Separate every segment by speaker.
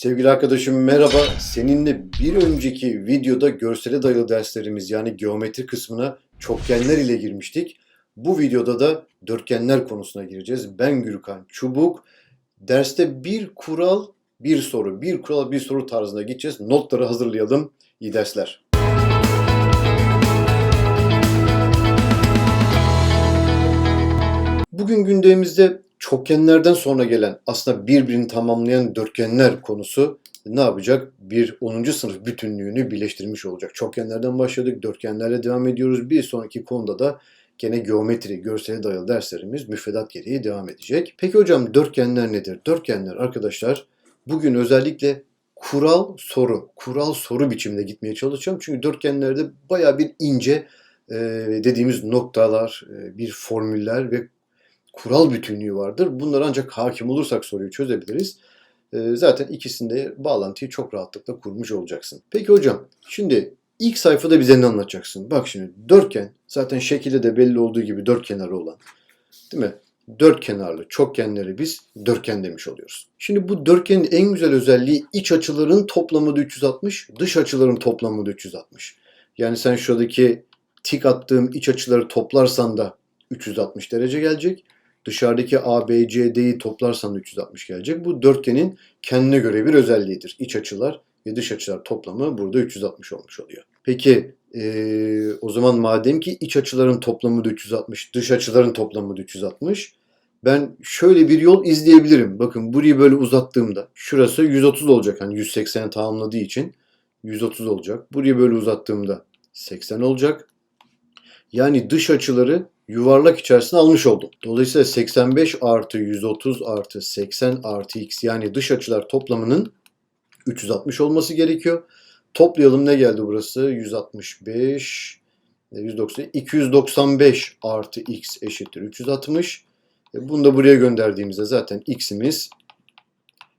Speaker 1: Sevgili arkadaşım merhaba. Seninle bir önceki videoda görsele dayalı derslerimiz yani geometri kısmına çokgenler ile girmiştik. Bu videoda da dörtgenler konusuna gireceğiz. Ben Gürkan Çubuk. Derste bir kural, bir soru, bir kural, bir soru tarzında gideceğiz. Notları hazırlayalım. İyi dersler. Bugün gündemimizde çokgenlerden sonra gelen aslında birbirini tamamlayan dörtgenler konusu ne yapacak? Bir 10. sınıf bütünlüğünü birleştirmiş olacak. Çokgenlerden başladık, dörtgenlerle devam ediyoruz. Bir sonraki konuda da gene geometri, görsele dayalı derslerimiz müfredat gereği devam edecek. Peki hocam dörtgenler nedir? Dörtgenler arkadaşlar bugün özellikle kural soru, kural soru biçiminde gitmeye çalışacağım. Çünkü dörtgenlerde baya bir ince dediğimiz noktalar, bir formüller ve kural bütünlüğü vardır. Bunlara ancak hakim olursak soruyu çözebiliriz. Ee, zaten ikisinde bağlantıyı çok rahatlıkla kurmuş olacaksın. Peki hocam şimdi ilk sayfada bize ne anlatacaksın? Bak şimdi dörtgen zaten şekilde de belli olduğu gibi dört kenarı olan değil mi? Dört kenarlı çokgenleri biz dörtgen demiş oluyoruz. Şimdi bu dörtgenin en güzel özelliği iç açıların toplamı da 360, dış açıların toplamı da 360. Yani sen şuradaki tik attığım iç açıları toplarsan da 360 derece gelecek. Dışarıdaki A, B, C, D'yi toplarsan da 360 gelecek. Bu dörtgenin kendine göre bir özelliğidir. İç açılar ve dış açılar toplamı burada 360 olmuş oluyor. Peki eee, o zaman madem ki iç açıların toplamı da 360, dış açıların toplamı da 360 ben şöyle bir yol izleyebilirim. Bakın burayı böyle uzattığımda şurası 130 olacak. Hani 180 tamamladığı için 130 olacak. Burayı böyle uzattığımda 80 olacak. Yani dış açıları yuvarlak içerisine almış oldum. Dolayısıyla 85 artı 130 artı 80 artı x yani dış açılar toplamının 360 olması gerekiyor. Toplayalım ne geldi burası? 165 190 295 artı x eşittir 360. E, Bunu da buraya gönderdiğimizde zaten x'imiz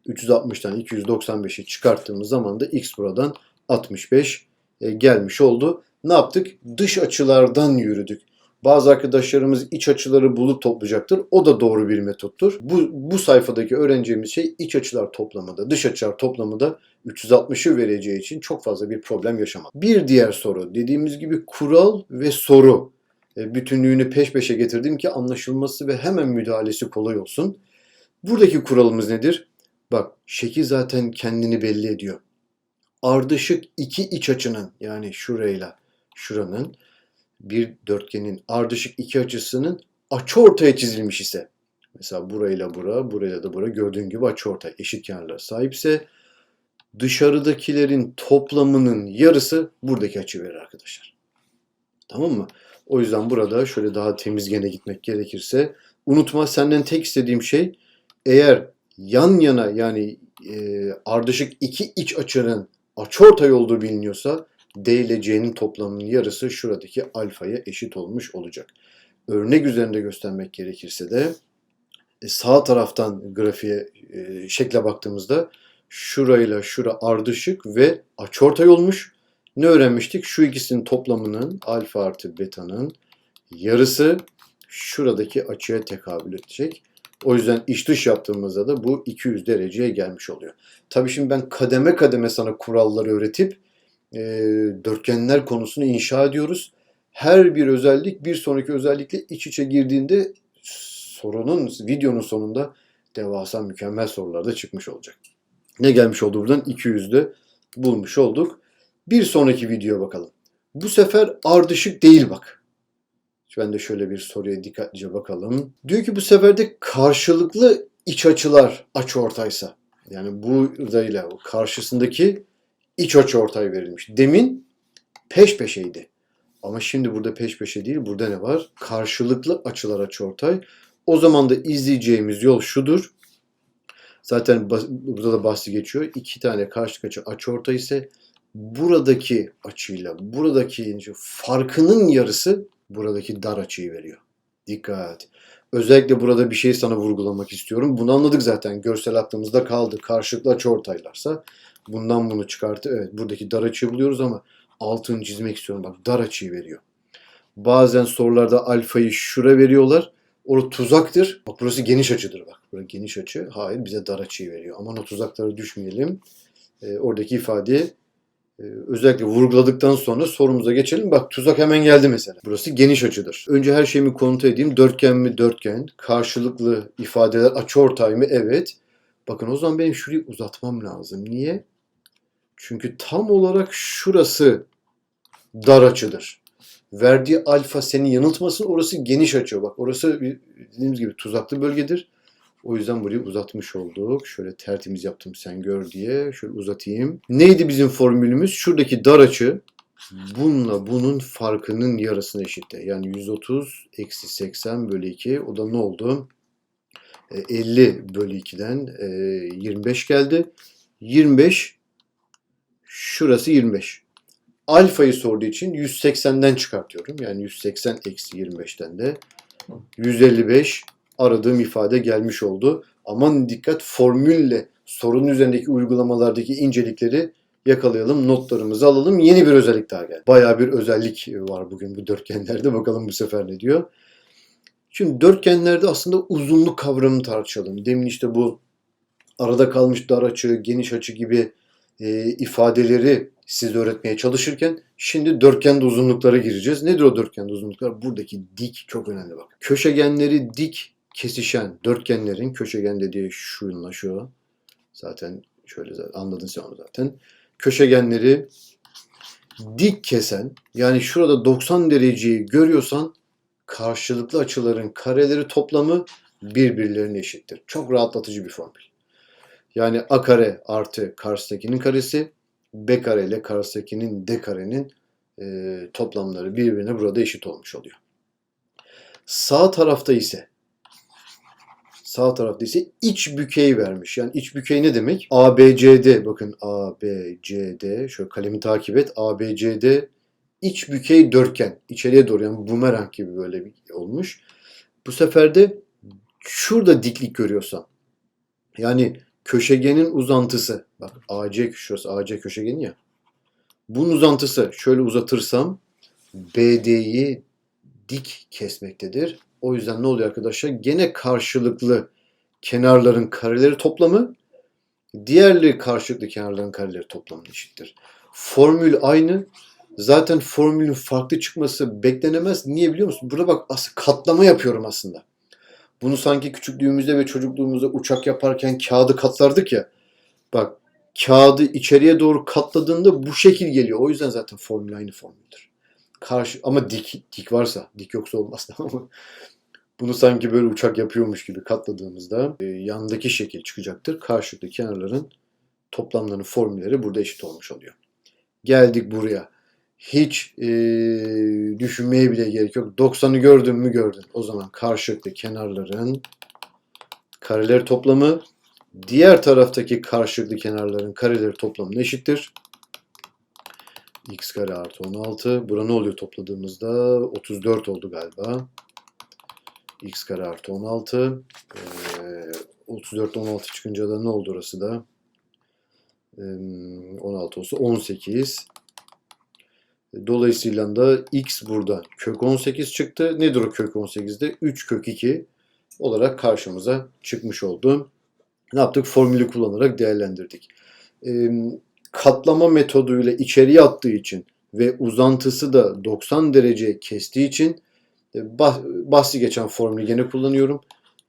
Speaker 1: 360'tan 295'i çıkarttığımız zaman da x buradan 65 e, gelmiş oldu. Ne yaptık? Dış açılardan yürüdük. Bazı arkadaşlarımız iç açıları bulup toplayacaktır. O da doğru bir metottur. Bu, bu sayfadaki öğreneceğimiz şey iç açılar toplamında, dış açılar toplamında 360'ı vereceği için çok fazla bir problem yaşamak. Bir diğer soru dediğimiz gibi kural ve soru e, bütünlüğünü peş peşe getirdim ki anlaşılması ve hemen müdahalesi kolay olsun. Buradaki kuralımız nedir? Bak şekil zaten kendini belli ediyor. Ardışık iki iç açının yani şurayla şuranın bir dörtgenin ardışık iki açısının açıortaya çizilmiş ise mesela burayla bura, burayla da bura gördüğün gibi açıortay eşit kenarlara sahipse dışarıdakilerin toplamının yarısı buradaki açı verir arkadaşlar. Tamam mı? O yüzden burada şöyle daha temiz gene gitmek gerekirse unutma senden tek istediğim şey eğer yan yana yani e, ardışık iki iç açının açıortay olduğu biliniyorsa D ile C'nin toplamının yarısı şuradaki alfaya eşit olmuş olacak. Örnek üzerinde göstermek gerekirse de e, sağ taraftan grafiğe e, şekle baktığımızda şurayla şura ardışık ve açıortay olmuş. Ne öğrenmiştik? Şu ikisinin toplamının alfa artı betanın yarısı şuradaki açıya tekabül edecek. O yüzden iç dış yaptığımızda da bu 200 dereceye gelmiş oluyor. Tabii şimdi ben kademe kademe sana kuralları öğretip e, dörtgenler konusunu inşa ediyoruz. Her bir özellik bir sonraki özellikle iç içe girdiğinde sorunun, videonun sonunda devasa mükemmel sorular da çıkmış olacak. Ne gelmiş oldu buradan? 200'de bulmuş olduk. Bir sonraki videoya bakalım. Bu sefer ardışık değil bak. Ben de şöyle bir soruya dikkatlice bakalım. Diyor ki bu sefer de karşılıklı iç açılar açıortaysa. Yani buradayla karşısındaki iç açıortay verilmiş. Demin peş peşeydi. Ama şimdi burada peş peşe değil. Burada ne var? Karşılıklı açılar açıortay. O zaman da izleyeceğimiz yol şudur. Zaten burada da bahsi geçiyor. İki tane karşılık açı açıortay ise buradaki açıyla buradaki farkının yarısı buradaki dar açıyı veriyor. Dikkat. Özellikle burada bir şey sana vurgulamak istiyorum. Bunu anladık zaten. Görsel aklımızda kaldı. Karşılıklı açıortaylarsa bundan bunu çıkartı. Evet buradaki dar açıyı buluyoruz ama altını çizmek istiyorum. Bak dar açıyı veriyor. Bazen sorularda alfayı şura veriyorlar. Orası tuzaktır. Bak burası geniş açıdır bak. Burası geniş açı. Hayır bize dar açıyı veriyor. Aman o tuzaklara düşmeyelim. Ee, oradaki ifade e, özellikle vurguladıktan sonra sorumuza geçelim. Bak tuzak hemen geldi mesela. Burası geniş açıdır. Önce her şeyimi kontrol edeyim. Dörtgen mi dörtgen? Karşılıklı ifadeler açıortay mı? Evet. Bakın o zaman benim şurayı uzatmam lazım. Niye? Çünkü tam olarak şurası dar açıdır. Verdiği alfa seni yanıltmasın. Orası geniş açı. Bak orası dediğimiz gibi tuzaklı bölgedir. O yüzden burayı uzatmış olduk. Şöyle tertemiz yaptım sen gör diye. Şöyle uzatayım. Neydi bizim formülümüz? Şuradaki dar açı bununla bunun farkının yarısına eşitti. Yani 130 eksi 80 bölü 2. O da ne oldu? E, 50 bölü 2'den e, 25 geldi. 25 şurası 25. Alfayı sorduğu için 180'den çıkartıyorum. Yani 180 eksi 25'ten de 155 aradığım ifade gelmiş oldu. Aman dikkat formülle sorunun üzerindeki uygulamalardaki incelikleri yakalayalım, notlarımızı alalım. Yeni bir özellik daha geldi. Bayağı bir özellik var bugün bu dörtgenlerde. Bakalım bu sefer ne diyor. Şimdi dörtgenlerde aslında uzunluk kavramını tartışalım. Demin işte bu arada kalmış dar açı, geniş açı gibi e, ifadeleri size öğretmeye çalışırken şimdi dörtgende uzunluklara gireceğiz. Nedir o dörtgende uzunluklar? Buradaki dik çok önemli bak. Köşegenleri dik kesişen dörtgenlerin köşegen dediği şunla şu zaten şöyle zaten anladın sen onu zaten. Köşegenleri dik kesen yani şurada 90 dereceyi görüyorsan karşılıklı açıların kareleri toplamı birbirlerine eşittir. Çok rahatlatıcı bir formül. Yani a kare artı karşıdakinin karesi b kare ile karşıdakinin d karenin e, toplamları birbirine burada eşit olmuş oluyor. Sağ tarafta ise sağ tarafta ise iç bükey vermiş. Yani iç bükey ne demek? ABCD bakın ABCD şöyle kalemi takip et. ABCD iç bükey dörtgen. içeriye doğru yani bumerang gibi böyle bir olmuş. Bu sefer de şurada diklik görüyorsan yani köşegenin uzantısı bak AC şurası AC köşegeni ya. Bunun uzantısı şöyle uzatırsam BD'yi dik kesmektedir. O yüzden ne oluyor arkadaşlar? Gene karşılıklı kenarların kareleri toplamı diğerleri karşılıklı kenarların kareleri toplamına eşittir. Formül aynı. Zaten formülün farklı çıkması beklenemez. Niye biliyor musun? Burada bak katlama yapıyorum aslında. Bunu sanki küçüklüğümüzde ve çocukluğumuzda uçak yaparken kağıdı katlardık ya. Bak kağıdı içeriye doğru katladığında bu şekil geliyor. O yüzden zaten formül aynı formüldür. Karşı ama dik dik varsa, dik yoksa olmaz ama bunu sanki böyle uçak yapıyormuş gibi katladığımızda e, yandaki şekil çıkacaktır. Karşılıklı kenarların toplamlarının formülleri burada eşit olmuş oluyor. Geldik buraya. Hiç e, düşünmeye bile gerek yok. 90'ı gördün mü gördün. O zaman karşılıklı kenarların kareleri toplamı diğer taraftaki karşılıklı kenarların kareleri toplamına eşittir. x kare artı 16. Bura ne oluyor topladığımızda? 34 oldu galiba. x kare artı 16. Ee, 34 16 çıkınca da ne oldu orası da? Ee, 16 olsa 18. Dolayısıyla da x burada kök 18 çıktı. Nedir o kök 18'de? 3 kök 2 olarak karşımıza çıkmış oldu. Ne yaptık? Formülü kullanarak değerlendirdik. Katlama metoduyla içeriye attığı için ve uzantısı da 90 derece kestiği için e, bah- bahsi geçen formülü gene kullanıyorum.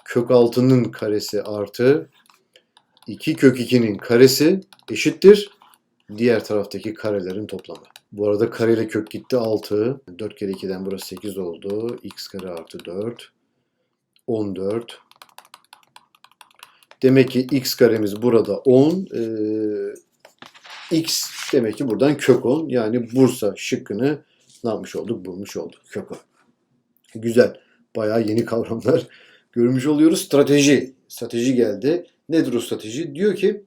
Speaker 1: Kök 6'nın karesi artı 2 kök 2'nin karesi eşittir diğer taraftaki karelerin toplamı. Bu arada kare ile kök gitti 6. 4 kere 2'den burası 8 oldu. x kare artı 4. 14. Demek ki x karemiz burada 10. Ee, x demek ki buradan kök 10. Yani Bursa şıkkını ne yapmış olduk? Bulmuş olduk. Kök 10. Güzel. Bayağı yeni kavramlar görmüş oluyoruz. Strateji. Strateji geldi. Nedir o strateji? Diyor ki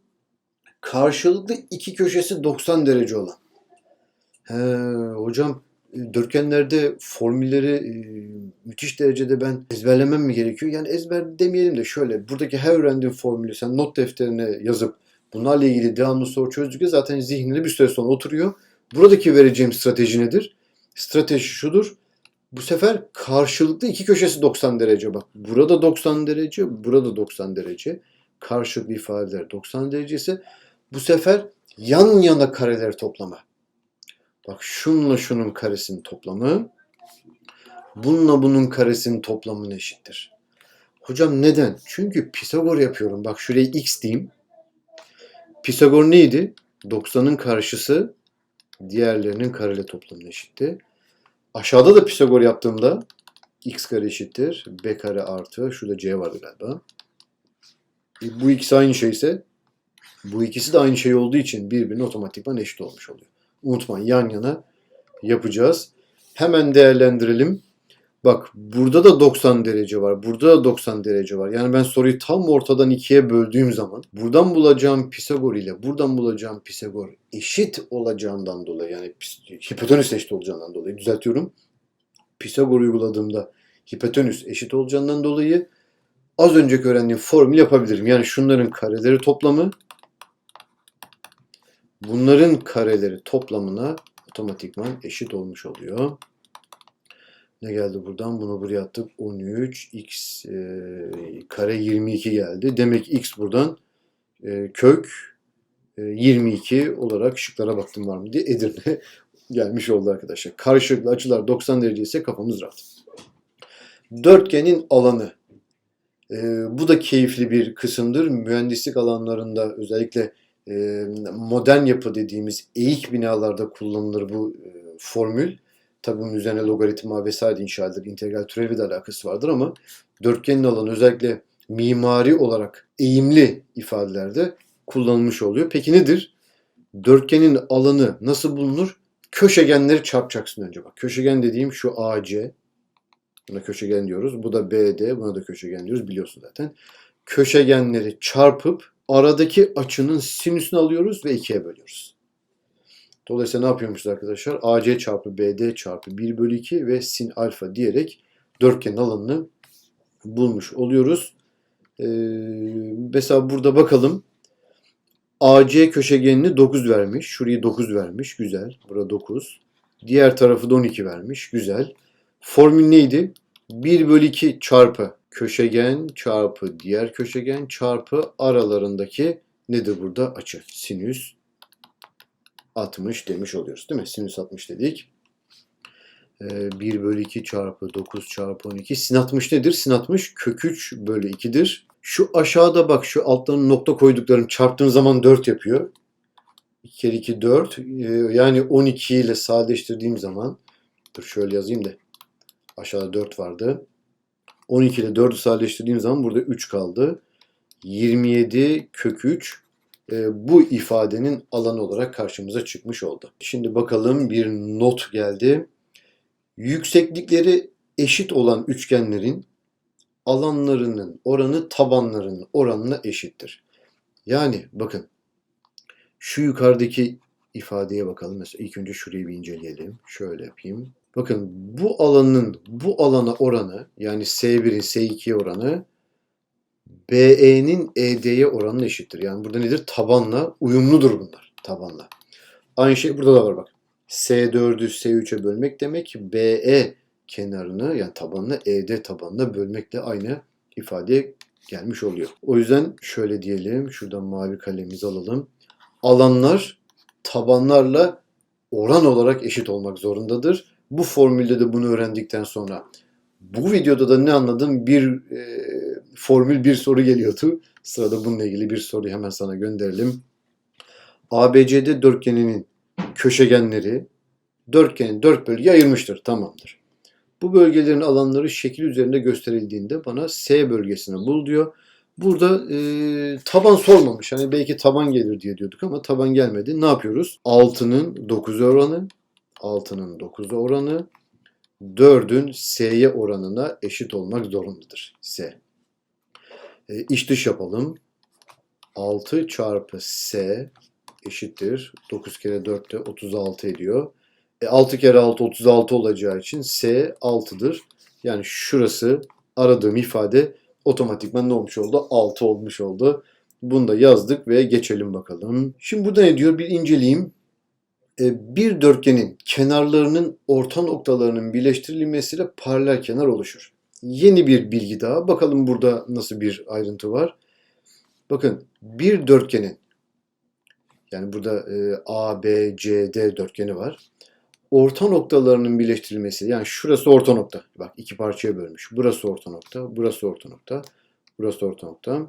Speaker 1: karşılıklı iki köşesi 90 derece olan. He, hocam e, dörtgenlerde formülleri e, müthiş derecede ben ezberlemem mi gerekiyor? Yani ezber demeyelim de şöyle buradaki her öğrendiğin formülü sen not defterine yazıp bunlarla ilgili devamlı soru çözdükçe zaten zihnine bir süre sonra oturuyor. Buradaki vereceğim strateji nedir? Strateji şudur. Bu sefer karşılıklı iki köşesi 90 derece bak. Burada 90 derece, burada 90 derece. Karşılıklı ifadeler 90 derece ise bu sefer yan yana kareler toplama. Bak şunla şunun karesinin toplamı bununla bunun karesinin toplamına eşittir. Hocam neden? Çünkü Pisagor yapıyorum. Bak şuraya x diyeyim. Pisagor neydi? 90'ın karşısı diğerlerinin kareli toplamına eşitti. Aşağıda da Pisagor yaptığımda x kare eşittir. b kare artı. Şurada c vardı galiba. E, bu ikisi aynı şeyse bu ikisi de aynı şey olduğu için birbirine otomatikman eşit olmuş oluyor. Unutmayın yan yana yapacağız. Hemen değerlendirelim. Bak burada da 90 derece var. Burada da 90 derece var. Yani ben soruyu tam ortadan ikiye böldüğüm zaman buradan bulacağım Pisagor ile buradan bulacağım Pisagor eşit olacağından dolayı yani hipotenüs eşit olacağından dolayı düzeltiyorum. Pisagor uyguladığımda hipotenüs eşit olacağından dolayı az önceki öğrendiğim formül yapabilirim. Yani şunların kareleri toplamı bunların kareleri toplamına otomatikman eşit olmuş oluyor. Ne geldi buradan? Bunu buraya attık. 13 x e, kare 22 geldi. Demek x buradan e, kök e, 22 olarak şıklara baktım var mı diye Edirne gelmiş oldu arkadaşlar. Karşılıklı açılar 90 derece ise kafamız rahat. Dörtgenin alanı. E, bu da keyifli bir kısımdır. Mühendislik alanlarında özellikle modern yapı dediğimiz eğik binalarda kullanılır bu formül. Tabi bunun üzerine logaritma vesaire inşa edilir. İntegral türevi de alakası vardır ama dörtgenin alanı özellikle mimari olarak eğimli ifadelerde kullanılmış oluyor. Peki nedir? Dörtgenin alanı nasıl bulunur? Köşegenleri çarpacaksın önce bak. Köşegen dediğim şu AC. Buna köşegen diyoruz. Bu da BD. Buna da köşegen diyoruz. Biliyorsun zaten. Köşegenleri çarpıp aradaki açının sinüsünü alıyoruz ve ikiye bölüyoruz. Dolayısıyla ne yapıyormuşuz arkadaşlar? AC çarpı BD çarpı 1 bölü 2 ve sin alfa diyerek dörtgenin alanını bulmuş oluyoruz. Ee, mesela burada bakalım. AC köşegenini 9 vermiş. Şurayı 9 vermiş. Güzel. Burada 9. Diğer tarafı da 12 vermiş. Güzel. Formül neydi? 1 bölü 2 çarpı köşegen çarpı diğer köşegen çarpı aralarındaki nedir burada? Açı. Sinüs 60 demiş oluyoruz değil mi? Sinüs 60 dedik. Ee, 1 bölü 2 çarpı 9 çarpı 12. Sin 60 nedir? Sin 60 kök 3 bölü 2'dir. Şu aşağıda bak şu altlarına nokta koyduklarım çarptığın zaman 4 yapıyor. 2 kere 2 4. Ee, yani 12 ile sadeleştirdiğim zaman dur şöyle yazayım da aşağıda 4 vardı. 12 ile 4'ü sadeleştirdiğim zaman burada 3 kaldı. 27 kök 3 e, bu ifadenin alanı olarak karşımıza çıkmış oldu. Şimdi bakalım bir not geldi. Yükseklikleri eşit olan üçgenlerin alanlarının oranı tabanlarının oranına eşittir. Yani bakın şu yukarıdaki ifadeye bakalım. Mesela ilk önce şurayı bir inceleyelim. Şöyle yapayım. Bakın bu alanın bu alana oranı yani S1'in S2'ye oranı BE'nin ED'ye oranına eşittir. Yani burada nedir? Tabanla uyumludur bunlar. Tabanla. Aynı şey burada da var bak. S4'ü S3'e bölmek demek BE kenarını yani tabanını ED tabanına bölmekle aynı ifadeye gelmiş oluyor. O yüzden şöyle diyelim. Şuradan mavi kalemimizi alalım. Alanlar tabanlarla oran olarak eşit olmak zorundadır. Bu formülde de bunu öğrendikten sonra bu videoda da ne anladım? Bir e, formül bir soru geliyordu. Sırada bununla ilgili bir soruyu hemen sana gönderelim. ABCD dörtgeninin köşegenleri dörtgenin dört bölgeye ayırmıştır. Tamamdır. Bu bölgelerin alanları şekil üzerinde gösterildiğinde bana S bölgesini bul diyor. Burada e, taban sormamış. Hani belki taban gelir diye diyorduk ama taban gelmedi. Ne yapıyoruz? 6'nın 9'a oranı, 6'nın 9'a oranı 4'ün S'ye oranına eşit olmak zorundadır. S. E, iç dış yapalım. 6 çarpı S eşittir. 9 kere 4 de 36 ediyor. E, 6 kere 6 36 olacağı için S 6'dır. Yani şurası aradığım ifade otomatikman ne olmuş oldu? 6 olmuş oldu. Bunu da yazdık ve geçelim bakalım. Şimdi burada ne diyor? Bir inceleyeyim. E, bir dörtgenin kenarlarının orta noktalarının birleştirilmesiyle paralel kenar oluşur. Yeni bir bilgi daha. Bakalım burada nasıl bir ayrıntı var. Bakın bir dörtgenin yani burada e, A, B, C, D dörtgeni var. Orta noktalarının birleştirilmesi yani şurası orta nokta. Bak iki parçaya bölmüş. Burası orta nokta, burası orta nokta, burası orta nokta.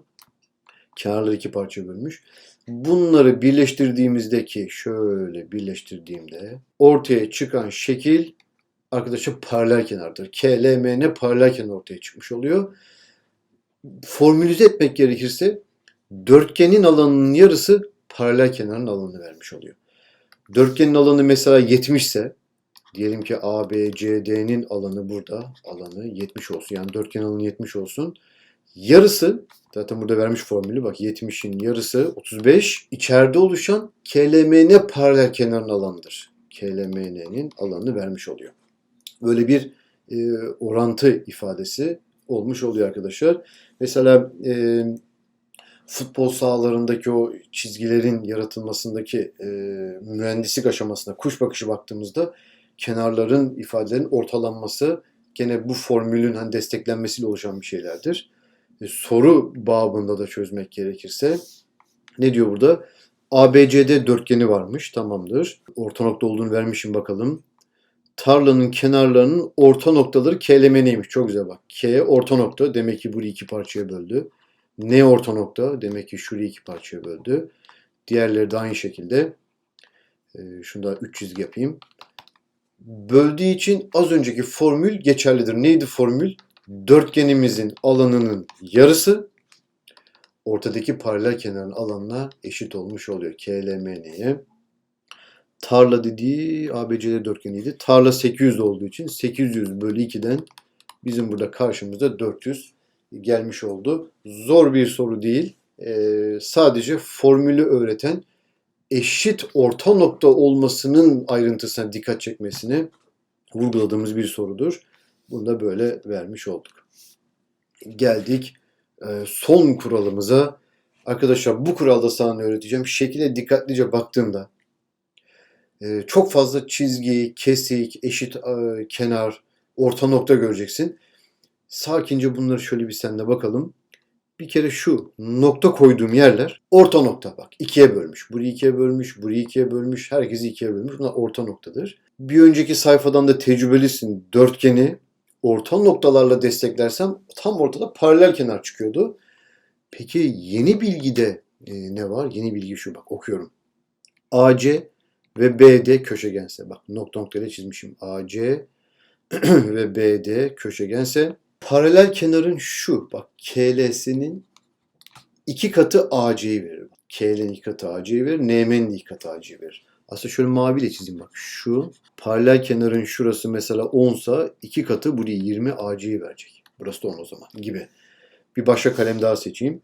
Speaker 1: Kenarları iki parçaya bölmüş. Bunları birleştirdiğimizdeki şöyle birleştirdiğimde ortaya çıkan şekil arkadaşlar paralel kenardır. KLMN paralel kenar ortaya çıkmış oluyor. Formülize etmek gerekirse dörtgenin alanının yarısı paralel kenarın alanını vermiş oluyor. Dörtgenin alanı mesela 70 ise diyelim ki ABCD'nin alanı burada alanı 70 olsun. Yani dörtgen alanı 70 olsun. Yarısı zaten burada vermiş formülü bak 70'in yarısı 35 içeride oluşan KLMN paralel kenarın alanıdır. KLMN'nin alanını vermiş oluyor. Böyle bir e, orantı ifadesi olmuş oluyor arkadaşlar. Mesela e, futbol sahalarındaki o çizgilerin yaratılmasındaki e, mühendislik aşamasına kuş bakışı baktığımızda kenarların ifadelerin ortalanması gene bu formülün hani desteklenmesiyle oluşan bir şeylerdir. E, soru babında da çözmek gerekirse ne diyor burada? ABCD dörtgeni varmış. Tamamdır. Orta nokta olduğunu vermişim bakalım. Tarlanın kenarlarının orta noktaları KLM neymiş? Çok güzel bak. K orta nokta. Demek ki burayı iki parçaya böldü. N orta nokta. Demek ki şurayı iki parçaya böldü. Diğerleri de aynı şekilde. E, şunu da 3 çizgi yapayım. Böldüğü için az önceki formül geçerlidir. Neydi formül? Dörtgenimizin alanının yarısı ortadaki paralel kenarın alanına eşit olmuş oluyor. KLMN'ye. Tarla dediği ABCD dörtgeniydi. Tarla 800 olduğu için 800 bölü 2'den bizim burada karşımıza 400 gelmiş oldu. Zor bir soru değil. Ee, sadece formülü öğreten eşit orta nokta olmasının ayrıntısına dikkat çekmesini vurguladığımız bir sorudur. Bunu da böyle vermiş olduk. Geldik e, son kuralımıza. Arkadaşlar bu kuralda sana öğreteceğim. Şekile dikkatlice baktığında e, çok fazla çizgi, kesik, eşit e, kenar, orta nokta göreceksin. Sakince bunları şöyle bir senle bakalım. Bir kere şu nokta koyduğum yerler orta nokta bak. ikiye bölmüş. Burayı ikiye bölmüş, burayı ikiye bölmüş, herkesi ikiye bölmüş. Bunlar orta noktadır. Bir önceki sayfadan da tecrübelisin. Dörtgeni orta noktalarla desteklersem tam ortada paralel kenar çıkıyordu. Peki yeni bilgide e, ne var? Yeni bilgi şu bak okuyorum. AC ve BD köşegense bak nokta noktayla çizmişim. AC ve BD köşegense paralel kenarın şu bak KL'sinin iki katı AC'yi verir. KL'nin iki katı AC'yi verir. NM'nin iki katı AC'yi verir. Aslında şöyle maviyle çizeyim bak. Şu paralel kenarın şurası mesela 10 sa iki katı buraya 20 AC'yi verecek. Burası da 10 o zaman gibi. Bir başka kalem daha seçeyim.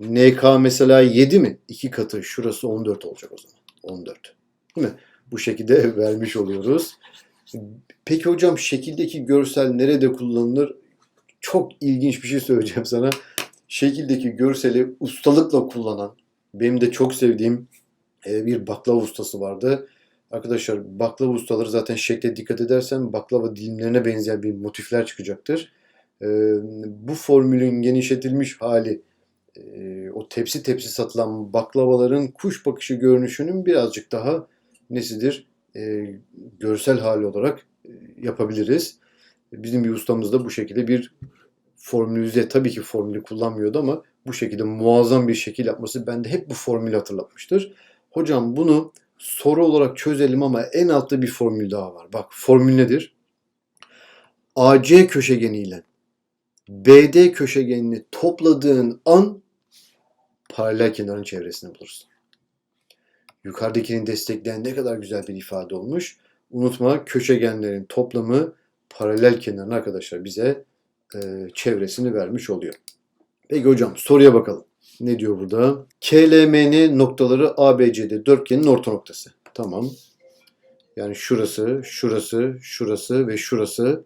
Speaker 1: NK mesela 7 mi? İki katı şurası 14 olacak o zaman. 14. Değil mi? Bu şekilde vermiş oluyoruz. Peki hocam şekildeki görsel nerede kullanılır? Çok ilginç bir şey söyleyeceğim sana. Şekildeki görseli ustalıkla kullanan, benim de çok sevdiğim bir baklava ustası vardı. Arkadaşlar baklava ustaları zaten şekle dikkat edersen baklava dilimlerine benzeyen bir motifler çıkacaktır. E, bu formülün genişletilmiş hali e, o tepsi tepsi satılan baklavaların kuş bakışı görünüşünün birazcık daha nesidir görsel hali olarak yapabiliriz. Bizim bir ustamız da bu şekilde bir formülize tabii ki formülü kullanmıyordu ama bu şekilde muazzam bir şekil yapması bende hep bu formülü hatırlatmıştır. Hocam bunu soru olarak çözelim ama en altta bir formül daha var. Bak formül nedir? AC köşegeniyle BD köşegenini topladığın an paralel kenarın çevresini bulursun. Yukarıdakini destekleyen ne kadar güzel bir ifade olmuş. Unutma köşegenlerin toplamı paralel kenarın arkadaşlar bize e, çevresini vermiş oluyor. Peki hocam soruya bakalım. Ne diyor burada? KLMN noktaları ABCD dörtgenin orta noktası. Tamam. Yani şurası, şurası, şurası ve şurası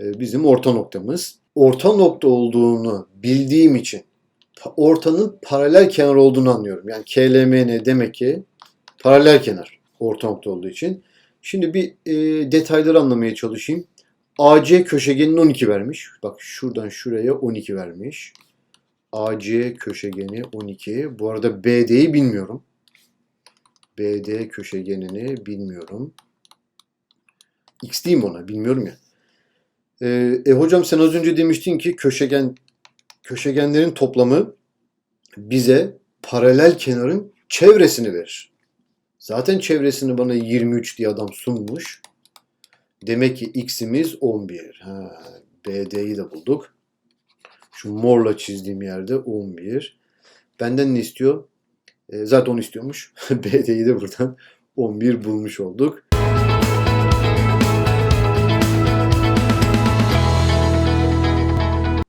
Speaker 1: e, bizim orta noktamız. Orta nokta olduğunu bildiğim için ortanın paralel kenar olduğunu anlıyorum. Yani KLMN demek ki paralel kenar. Orta nokta olduğu için. Şimdi bir e, detayları anlamaya çalışayım. AC köşegenin 12 vermiş. Bak şuradan şuraya 12 vermiş. AC köşegeni 12. Bu arada BD'yi bilmiyorum. BD köşegenini bilmiyorum. X diyeyim ona bilmiyorum ya. Ee, e hocam sen az önce demiştin ki köşegen köşegenlerin toplamı bize paralel kenarın çevresini verir. Zaten çevresini bana 23 diye adam sunmuş. Demek ki x'imiz 11. Ha, BD'yi de bulduk. Şu morla çizdiğim yerde 11. Benden ne istiyor? E, zaten onu istiyormuş. BD'yi de buradan 11 bulmuş olduk.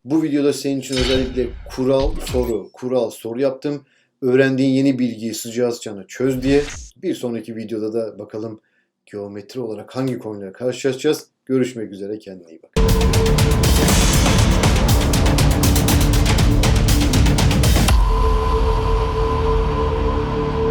Speaker 1: Bu videoda senin için özellikle kural soru, kural soru yaptım. Öğrendiğin yeni bilgiyi sıcağı sıcağına çöz diye. Bir sonraki videoda da bakalım geometri olarak hangi konuyla karşılaşacağız. Görüşmek üzere kendine iyi bak.